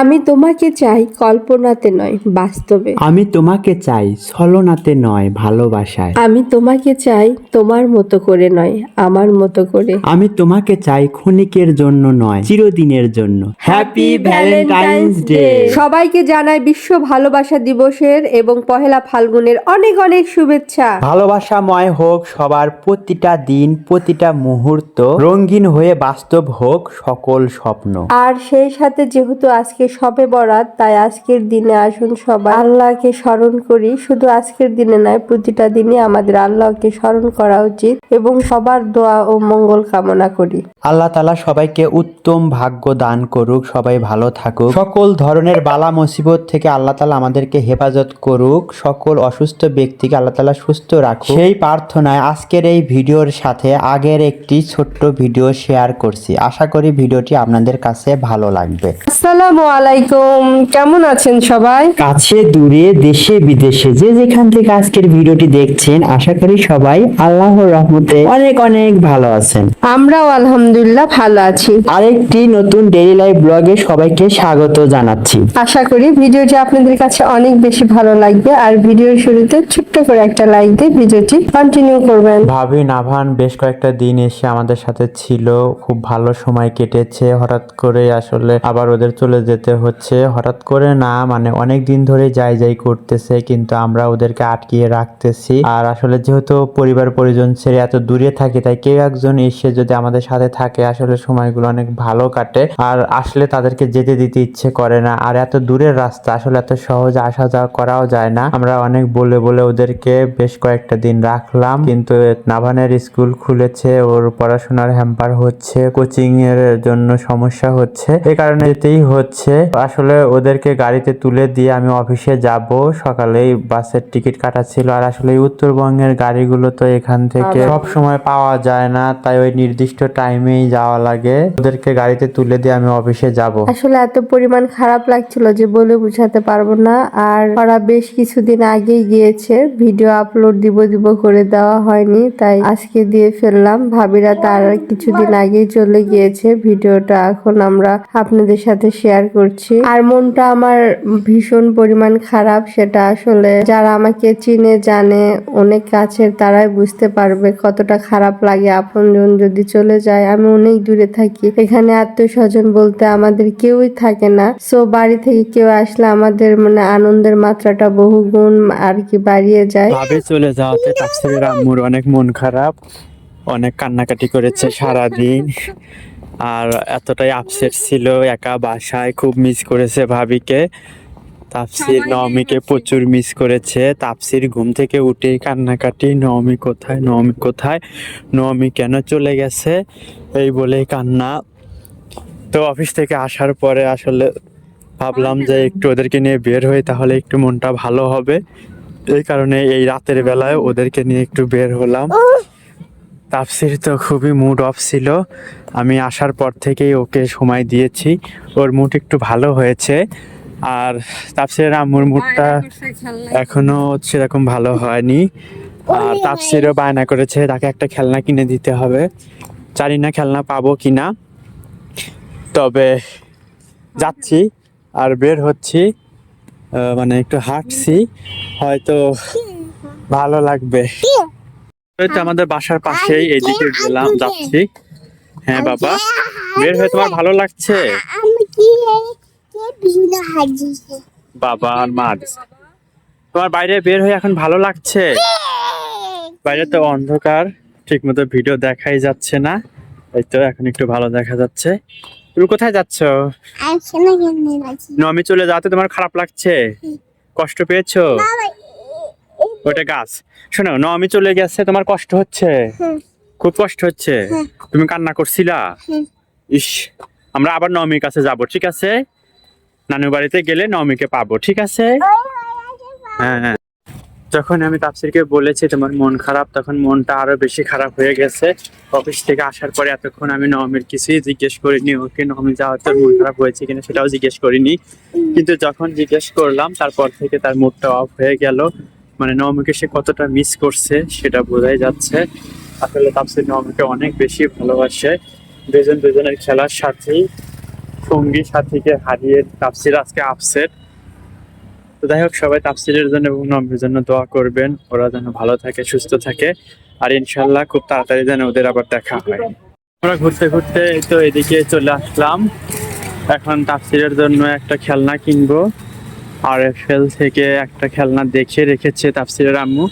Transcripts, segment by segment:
আমি তোমাকে চাই কল্পনাতে নয় বাস্তবে। আমি তোমাকে চাই ছলনাতে নয় ভালোবাসায়। আমি তোমাকে চাই তোমার মতো করে নয় আমার মতো করে। আমি তোমাকে চাই ক্ষণিকের জন্য নয় চিরদিনের জন্য। হ্যাপি ভ্যালেন্টাইন্স ডে সবাইকে জানাই বিশ্ব ভালোবাসা দিবসের এবং পহেলা ফাল্গুনের অনেক অনেক শুভেচ্ছা। ভালোবাসাময় হোক সবার প্রতিটা দিন প্রতিটা মুহূর্ত রঙিন হয়ে বাস্তব হোক সকল স্বপ্ন। আর সেই সাথে যেহেতু আজকে সবে বরাত তাই আজকের দিনে আসুন সবাই। আল্লাহকে স্মরণ করি শুধু আজকের দিনে নয় প্রতিটা দিনে আমাদের আল্লাহকে স্মরণ করা উচিত এবং সবার দোয়া ও মঙ্গল কামনা করি। আল্লাহ তালা সবাইকে উত্তম ভাগ্য দান করুক সবাই ভালো থাকুক। সকল ধরনের বালা মুসিবত থেকে আল্লাহ তালা আমাদেরকে হেফাজত করুক সকল অসুস্থ ব্যক্তিকে আল্লাহ তালা সুস্থ রাখুক। সেই প্রার্থনায় আজকের এই ভিডিওর সাথে আগের একটি ছোট্ট ভিডিও শেয়ার করছি। আশা করি ভিডিওটি আপনাদের কাছে ভালো লাগবে। আসসালামু আলাইকুম। কেমন আছেন সবাই? কাছে দূরে দেশে বিদেশে যে যেখান থেকে আজকের ভিডিওটি দেখছেন আশা করি সবাই আল্লাহর রহমতে অনেক অনেক ভালো আছেন। আমরাও আলহামদুলিল্লাহ ভালো আছি। আরেকটি নতুন ডেইলি লাইফ ব্লগে সবাইকে স্বাগত জানাচ্ছি। আশা করি ভিডিওটি আপনাদের কাছে অনেক বেশি ভালো লাগবে আর ভিডিওর শুরুতে ছোট্ট করে একটা লাইক দিয়ে ভিডিওটি কন্টিনিউ করবেন। ভাবি নাভান বেশ কয়েকটা দিন এসে আমাদের সাথে ছিল খুব ভালো সময় কেটেছে হঠাৎ করে আসলে আবার ওদের চলে যেতে হচ্ছে। হঠাৎ করে, না মানে অনেক দিন ধরে যাই যাই করতেছে, কিন্তু আমরা ওদেরকে আটকিয়ে রাখতেছি। আর আসলে যেহেতু পরিবার পরিজন ছেড়ে এত দূরে থাকে, তাই কেউ একজন এসে যদি আমাদের সাথে থাকে, আসলে সময়গুলো অনেক ভালো কাটে। আর আসলে তাদেরকে যেতে দিতে ইচ্ছে করে না। আর এত দূরের রাস্তা, আসলে এত সহজে আসা যাওয়া করাও যায় না। আমরা অনেক বলে বলে ওদেরকে বেশ কয়েকটা দিন রাখলাম। কিন্তু নাভানের স্কুল খুলেছে, ওর পড়াশোনার হ্যাম্পার হচ্ছে কোচিং এর জন্য সমস্যা হচ্ছে। এই কারণে যেতেই হচ্ছে। আসলে ওদেরকে গাড়িতে তুলে দিয়ে আমি অফিসে যাব। সকালেই বাসের টিকিট কাটা ছিল। আর আসলে উত্তরবঙ্গের গাড়িগুলো তো এখান থেকে সব সময় পাওয়া যায় না। তাই ওই নির্দিষ্ট টাইমেই যাওয়া লাগে। ওদেরকে গাড়িতে তুলে দিয়ে আমি অফিসে যাব। আসলে এত পরিমাণ খারাপ লাগছিল যে বলে বুঝাতে পারব না। আর ওরা বেশ কিছুদিন আগেই গিয়েছে। ভিডিও আপলোড দিব দিব করে দেওয়া হয়নি। তাই আজকে দিয়ে ফেললাম। ভাবিরা তার কিছুদিন আগেই চলে গিয়েছে। ভিডিওটা এখন আমরা আপনাদের সাথে শেয়ার করছি। আর মনটা আমার ভীষণ পরিমাণ খারাপ, সেটা আসলে যারা আমাকে চিনে, জানে, অনেক কাছের, তারাই বুঝতে পারবে কতটা খারাপ লাগে। আপনজন যদি চলে যায়, আমি অনেক দূরে থাকি। এখানে আত্মীয় স্বজন বলতে আমাদের কেউই থাকে না। সো বাড়ি থেকে কেউ আসলে আমাদের মানে আনন্দের মাত্রাটা বহু গুণ আর কি বাড়িয়ে যায়। ভাবে চলে যাওয়াতে তাফসিরের অনেক মন খারাপ, অনেক কান্নাকাটি করেছে সারাদিন। আর এতটাই আপসেট ছিল একা বাসায় খুব মিস করেছে ভাবিকে। তাপসির নমিকে প্রচুর মিস করেছে। তাপসির ঘুম থেকে উঠেই কান্নাকাটি নমি কোথায় নমি কোথায় নমি কেন চলে গেছে এই বলেই কান্না। তো অফিস থেকে আসার পরে আসলে ভাবলাম যে একটু ওদেরকে নিয়ে বের হই তাহলে একটু মনটা ভালো হবে। এই কারণে এই রাতের বেলায় ওদেরকে নিয়ে একটু বের হলাম। তাপসির তো খুবই মুড অফ ছিল। আমি আসার পর থেকেই ওকে সময় দিয়েছি। ওর মুড একটু ভালো হয়েছে। আর তাপসিরের আম্মুর মুডটা এখনও সেরকম ভালো হয়নি। আর তাপসিরও বায়না করেছে তাকে একটা খেলনা কিনে দিতে হবে। জানি না খেলনা পাবো কি না তবে যাচ্ছি আর বের হচ্ছি। মানে একটু হাঁটছি। হয়তো ভালো লাগবে। তো আমাদের বাসার পাশেই এইদিকে গেলাম যাচ্ছি। হ্যাঁ বাবা। বের হয়ে তোমার ভালো লাগছে? বাবা আর মা তোমার বাইরে বের হয়ে এখন ভালো লাগছে? বাইরে তো অন্ধকার ঠিক মতো ভিডিও দেখাই যাচ্ছে না। এই তো এখন একটু ভালো দেখা যাচ্ছে। তুমি কোথায় যাচ্ছ? আমি চলে যাতে তোমার খারাপ লাগছে? কষ্ট পেয়েছ? ওটা গাছ। শোনো নমি চলে গেছে তোমার কষ্ট হচ্ছে? খুব কষ্ট হচ্ছে? তুমি কান্না করছিলা? ইস আমরা আবার নমির কাছে যাব ঠিক আছে? নানু বাড়িতে গেলে নমিকে পাবো ঠিক আছে? হ্যাঁ হ্যাঁ। যখন আমি তাপসিরকে বলেছি তোমার মন খারাপ তখন মনটা আরও বেশি খারাপ হয়ে গেছে। অফিস থেকে আসার পরে এতক্ষণ আমি নমির কিছুই জিজ্ঞেস করিনি ওকে যাওয়ার তোর মন খারাপ হয়েছে কিনা সেটাও জিজ্ঞেস করিনি। কিন্তু যখন জিজ্ঞেস করলাম তারপর থেকে তার মুডটা অফ হয়ে গেল। মানে নমিকে সে কতটা মিস করছে সেটা বোঝাই যাচ্ছে। আসলে তাপসির নমিকে অনেক বেশি ভালোবাসে। দুজন দুজনের খেলার সাথেই, সঙ্গী সাথীকে হারিয়ে তাপসির আজকে আপসেট তো যাই হোক, সবাই তাপসিরের জন্য এবং নম্রের জন্য দোয়া করবেন। ওরা যেন ভালো থাকে, সুস্থ থাকে। আর ইনশাল্লাহ খুব তাড়াতাড়ি যেন ওদের আবার দেখা হয়। আমরা ঘুরতে ঘুরতে তো এদিকে চলে আসলাম। এখন তাপসিরের জন্য একটা খেলনা কিনবো। আর থেকে একটা খেলনা দেখে রেখেছে তাফসিরের আম্মু।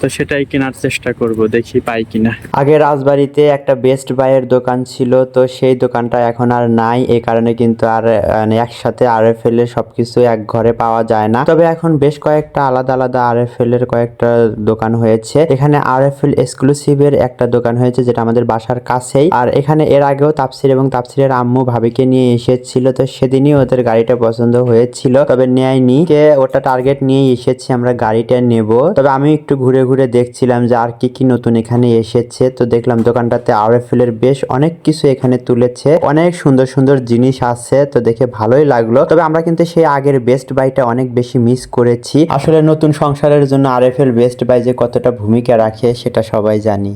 তো সেটাই কেনার চেষ্টা করব, দেখি পাই কিনা। আগে রাজবাড়িতে একটা বেস্ট বাইয়ের দোকান ছিল, তো সেই দোকানটা এখন আর নাই, এই কারণে কিন্তু আর মানে একসাথে আর এফ এল এর সবকিছু এক ঘরে পাওয়া যায় না। তবে এখন বেশ কয়েকটা আলাদা আলাদা আর এফ এল এর কয়েকটা দোকান হয়েছে। এখানে আর এফ এল এক্সক্লুসিভ এর একটা দোকান হয়েছে, যেটা আমাদের বাসার কাছেই। আর এখানে এর আগেও তাপসির এবং তাপসিরের আম্মু ভাবিকে নিয়ে এসেছিল, তো সেদিনই ওদের গাড়িটা পছন্দ হয়েছিল, তবে নেয়নি। ওটা টার্গেট নিয়ে এসেছি, আমরা গাড়িটা নেব। তবে আমি একটু ঘুরে ঘুরে দেখছিলাম যে আর কি কি নতুন এখানে এসেছে। তো দেখলাম দোকানটাতে আর এর বেশ অনেক কিছু এখানে তুলেছে। অনেক সুন্দর সুন্দর জিনিস আছে, তো দেখে ভালোই লাগল। তবে আমরা কিন্তু সেই আগের বেস্ট বাইটা অনেক বেশি মিস করেছি। আসলে নতুন সংসারের জন্য আর বেস্ট বাই যে কতটা ভূমিকা রাখে, সেটা সবাই জানি।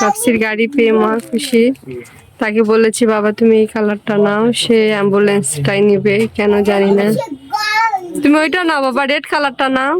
তাপসির গাড়ি পেয়ে মা খুশি। তাকে বলেছি, বাবা, তুমি এই কালারটা নাও। সে অ্যাম্বুলেন্সটাই নিবে, কেন জানি না। তুমি ওইটা নাও বাবা রেড কালারটা নাও।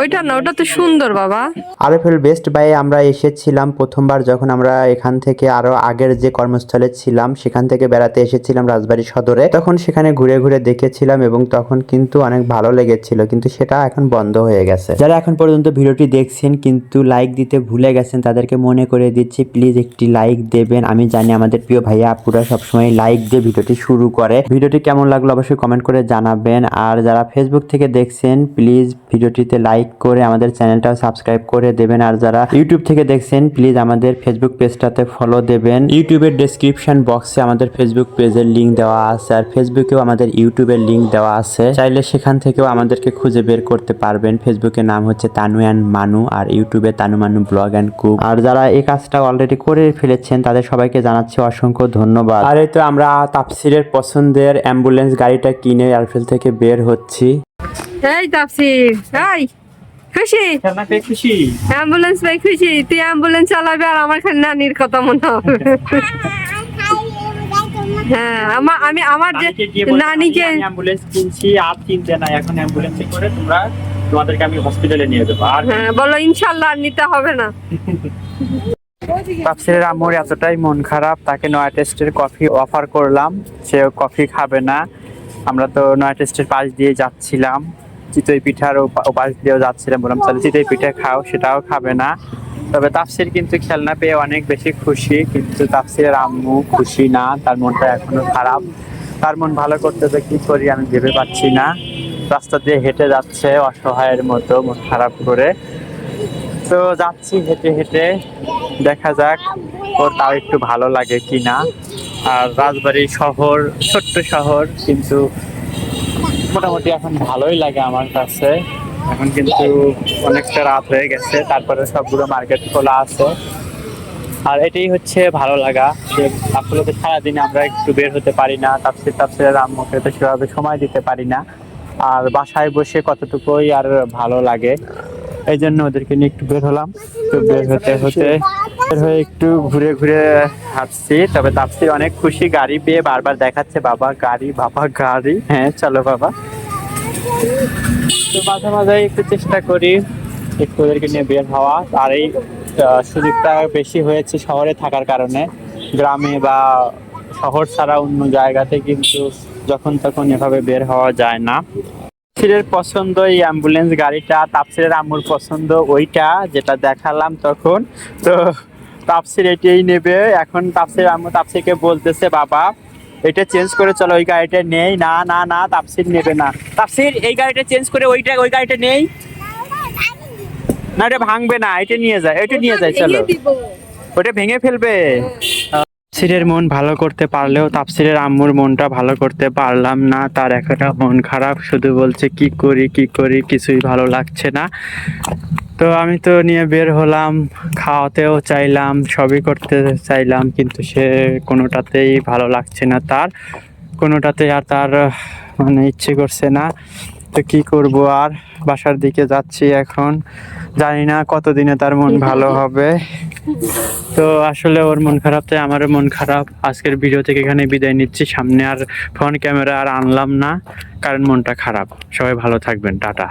ওইটা না ওটা তো সুন্দর বাবা। আরএফএল বেস্ট বাইয়ে আমরা এসেছিলাম প্রথমবার যখন আমরা এখান থেকে আরও আগের যে কর্মস্থলে ছিলাম, সেখান থেকে বেড়াতে এসেছিলাম রাজবাড়ী সদরে। তখন সেখানে ঘুরে ঘুরে দেখেছিলাম এবং তখন কিন্তু অনেক ভালো লেগেছিল, কিন্তু সেটা এখন বন্ধ হয়ে গেছে। যারা এখন পর্যন্ত ভিডিওটি দেখছেন, কিন্তু লাইক দিতে ভুলে গেছেন, তাদেরকে মনে করে দিচ্ছি প্লিজ একটি লাইক দেবেন। আমি জানি আমাদের প্রিয় ভাইয়া আপুরা সবসময় লাইক দিয়ে ভিডিওটি শুরু করে। ভিডিওটি কেমন লাগল অবশ্যই কমেন্ট করে জানাবেন। আর যারা ফেসবুক থেকে দেখছেন প্লিজ ভিডিওটিতে লাইক করে আমাদের চ্যানেলটাও সাবস্ক্রাইব করে দেবেন। আর যারা ইউটিউব থেকে দেখছেন প্লিজ আমাদের ফেসবুক পেজটাতে ফলো দেবেন। ইউটিউবের ডেসক্রিপশন বক্সে আমাদের ফেসবুক পেজের লিংক দেওয়া আছে। আর ফেসবুকেও আমাদের ইউটিউবের লিংক দেওয়া আছে। চাইলে সেখান থেকেও আমাদেরকে খুঁজে বের করতে পারবেন। ফেসবুকের নাম হচ্ছে তানু অ্যান্ড মানু আর ইউটিউবে তানু মানু ব্লগ অ্যান্ড কুক আর যারা এই কাজটা অলরেডি করে ফেলেছেন, তাদের সবাইকে জানাচ্ছি অসংখ্য ধন্যবাদ। আর এই তো আমরা তাপসিরের পছন্দের অ্যাম্বুলেন্স গাড়িটা কিনে এয়ারফিল থেকে বের হচ্ছি। এই তাপসির এই খুশি? খুশি? অ্যাম্বুলেন্স পাই খুশি। তুই অ্যাম্বুলেন্স চালাবি আর আমার খালি নানির কথা মনে হবে। হ্যাঁ আমার আমি আমার যে নানিকে অ্যাম্বুলেন্স কিনছি আর কিনতে নাই এখন অ্যাম্বুলেন্সে করে তোমরা তোমাদেরকে আমি হসপিটালে নিয়ে দেবো আর হ্যাঁ বলো ইনশাল্লাহ আর নিতে হবে না। আম্মুর এতটাই মন খারাপ তাকে নয়া টেস্টের কফি অফার করলাম। সে কফি খাবে না। আমরা তো নয়া টেস্টের পাশ দিয়ে যাচ্ছিলাম। চিতই পিঠার পাশ দিয়েও যাচ্ছিলাম। বললাম তাহলে চিতই পিঠা খাও, সেটাও খাবে না। তবে তাপসির কিন্তু খেলনা পেয়ে অনেক বেশি খুশি। কিন্তু তাপসিরের আম্মু খুশি না, তার মনটা এখনও খারাপ। তার মন ভালো করতে যে কি করি আমি ভেবে পাচ্ছি না। রাস্তা দিয়ে হেঁটে যাচ্ছে, অসহায়ের মতো, মন খারাপ করে। তো যাচ্ছি হেঁটে হেঁটে, দেখা যাক ওর তাও একটু ভালো লাগে কি না আর রাজবাড়ি শহর, ছোট্ট শহর, কিন্তু মোটামুটি এখন ভালোই লাগে আমার কাছে। এখন কিন্তু অনেকটা রাত হয়ে গেছে, তারপরে সবগুলো মার্কেট খোলা আছে। আর এটাই হচ্ছে ভালো লাগা, যে আসলে তো সারাদিনে আমরা একটু বের হতে পারি না তাপসির তাপসিরের আম্মুকে তো সেভাবে সময় দিতে পারি না। আর বাসায় বসে কতটুকুই আর ভালো লাগে। এই জন্য ওদেরকে নিয়ে একটু বের হলাম। তো বের হতে হতে বের হয়ে একটু ঘুরে ঘুরে হাঁটছি। তবে তাপসির অনেক খুশি, গাড়ি পেয়ে বারবার দেখাচ্ছে, বাবা, গাড়ি বাবা, গাড়ি। হ্যাঁ চলো বাবা। তো মাঝে মাঝে একটু চেষ্টা করি একটু ওদেরকে নিয়ে বের হওয়া। আর এই সুযোগটা বেশি হয়েছে শহরে থাকার কারণে। গ্রামে বা শহর ছাড়া অন্য জায়গাতে কিন্তু যখন তখন এভাবে বের হওয়া যায় না। তাপসিরের পছন্দ এই অ্যাম্বুলেন্স গাড়িটা তাপসিরের আম্মুর পছন্দ ওইটা যেটা দেখালাম তখন। তো তাপসির এটাই নেবে। এখন তাপসির আম্মু তাপসিরকে বলতেছে বাবা এটা চেঞ্জ করে চলো ওই গাড়িটা নেই। না না না তাপসির নেবে না। তাপসির এই গাড়িটা চেঞ্জ করে ওইটা ওই গাড়িটা নেই? না এটা ভাঙবে না এটা নিয়ে যায় এটা নিয়ে যায় চলো। ওটা ভেঙে ফেলবে? তাপসিরের মন ভালো করতে পারলেও তাপসিরের আম্মুর মনটা ভালো করতে পারলাম না। তার একটা মন খারাপ, শুধু বলছে, কি করি কি করি, কিছুই ভালো লাগছে না। তো আমি তো নিয়ে বের হলাম, খাওয়াতেও চাইলাম, সবই করতে চাইলাম, কিন্তু সে কোনোটাতেই ভালো লাগছে না তার। কোনোটাতে আর তার মানে ইচ্ছে করছে না। তো কি করব আর? বাসার দিকে যাচ্ছি এখন। জানি না কতদিনে তার মন ভালো হবে। তো আসলে ওর মন খারাপ, তাই আমারও মন খারাপ। আজকের ভিডিও থেকে এখানে বিদায় নিচ্ছি। সামনে আর ফোন ক্যামেরা আর আনলাম না, কারণ মনটা খারাপ। সবাই ভালো থাকবেন। টাটা।